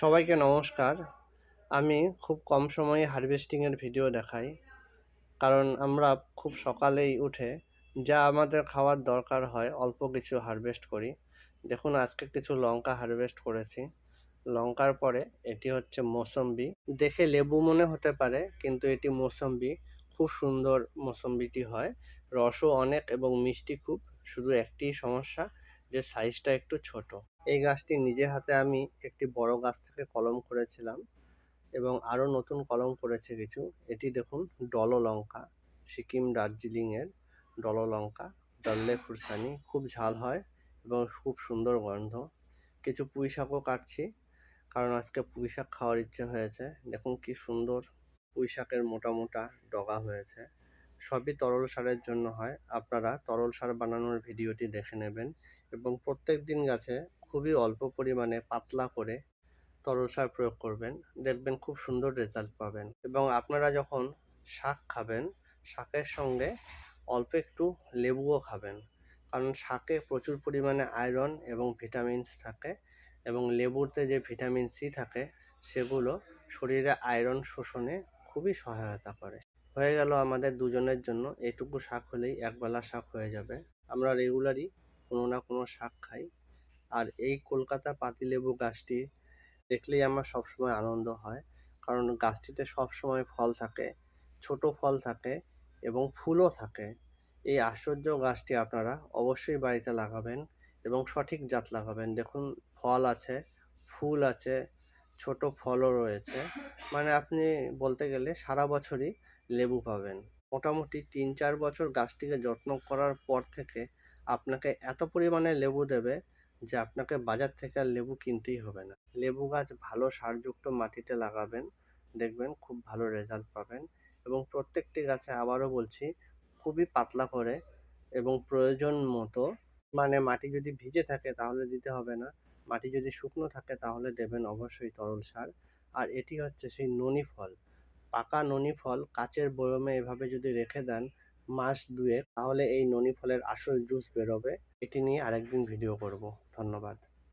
সবাইকে নমস্কার। আমি খুব কম সময়ে হারভেস্টিংয়ের ভিডিও দেখাই, কারণ আমরা খুব সকালেই উঠে যা আমাদের খাওয়ার দরকার হয় অল্প কিছু হারভেস্ট করি। দেখুন, আজকে কিছু লঙ্কা হারভেস্ট করেছি। লঙ্কার পরে এটি হচ্ছে মৌসম্বি। দেখে লেবু মনে হতে পারে, কিন্তু এটি মৌসম্বি। খুব সুন্দর মৌসম্বিটি হয়। রসও অনেক এবং মিষ্টি খুব। শুধু একটি সমস্যা যে সাইজটা একটু ছোট। এই গাছটি নিজে হাতে আমি একটি বড় গাছ থেকে কলম করেছিলাম এবং আরও নতুন কলম করেছে কিছু। এটি দেখুন ডল লঙ্কা সিকিম দার্জিলিংয়ের ডল লঙ্কা ডল্লে ফুরসানি খুব ঝাল হয় এবং খুব সুন্দর গন্ধ। কিছু পুঁই শাকও কাটছি, কারণ আজকে পুঁই শাক খাওয়ার ইচ্ছে হয়েছে। দেখুন কি সুন্দর পুঁই শাকের মোটা মোটা ডগা হয়েছে। সবই তরল সারের জন্য হয়। আপনারা তরল সার বানানোর ভিডিওটি দেখে নেবেন এবং প্রত্যেক দিন গাছে খুবই অল্প পরিমাণে পাতলা করে তরল সার প্রয়োগ করবেন। দেখবেন খুব সুন্দর রেজাল্ট পাবেন এবং আপনারা যখন শাক খাবেন, শাকের সঙ্গে অল্প একটু লেবুও খাবেন। কারণ শাকে প্রচুর পরিমাণে আয়রন এবং ভিটামিনস থাকে এবং লেবুতে যে ভিটামিন সি থাকে, সেগুলো শরীরে আয়রন শোষণে খুবই সহায়তা করে। হয়ে গেল আমাদের দুজনের জন্য। এটুকু শাক হলেই একবেলা শাক হয়ে যাবে। আমরা রেগুলারই কোনো না কোনো শাক খাই। আর এই কলকাতা পাতিলেবু গাছটি দেখলেই আমার সবসময় আনন্দ হয়। কারণ গাছটিতে সবসময় ফল থাকে, ছোট ফল থাকে এবং ফুলও থাকে। এই আশ্চর্য গাছটি আপনারা অবশ্যই বাড়িতে লাগাবেন এবং সঠিক জাত লাগাবেন। দেখুন, ফল আছে, ফুল আছে, ছোট ফলও রয়েছে। মানে আপনি বলতে গেলে সারা বছরই লেবু পাবেন। মোটামুটি তিন চার বছর গাছটিকে যত্ন করার পর থেকে আপনাকে এত পরিমাণে লেবু দেবে যে আপনাকে বাজার থেকে আর লেবু কিনতেই হবে না। লেবু গাছ ভালো সারযুক্ত মাটিতে লাগাবেন, দেখবেন খুব ভালো রেজাল্ট পাবেন এবং প্রত্যেকটি গাছে আবারও বলছি, খুবই পাতলা করে এবং প্রয়োজন মতো মানে মাটি যদি ভিজে থাকে তাহলে দিতে হবে না, মাটি যদি শুকনো থাকে তাহলে দেবেন অবশ্যই তরল সার। আর এটি হচ্ছে সেই ননি ফল। পাকা ননি ফল কাচের বয়মে এভাবে যদি রেখে দেন মাস দুয়েক, তাহলে এই ননি ফলের আসল জুস বেরোবে। এটি নিয়ে আরেকদিন ভিডিও করব। ধন্যবাদ।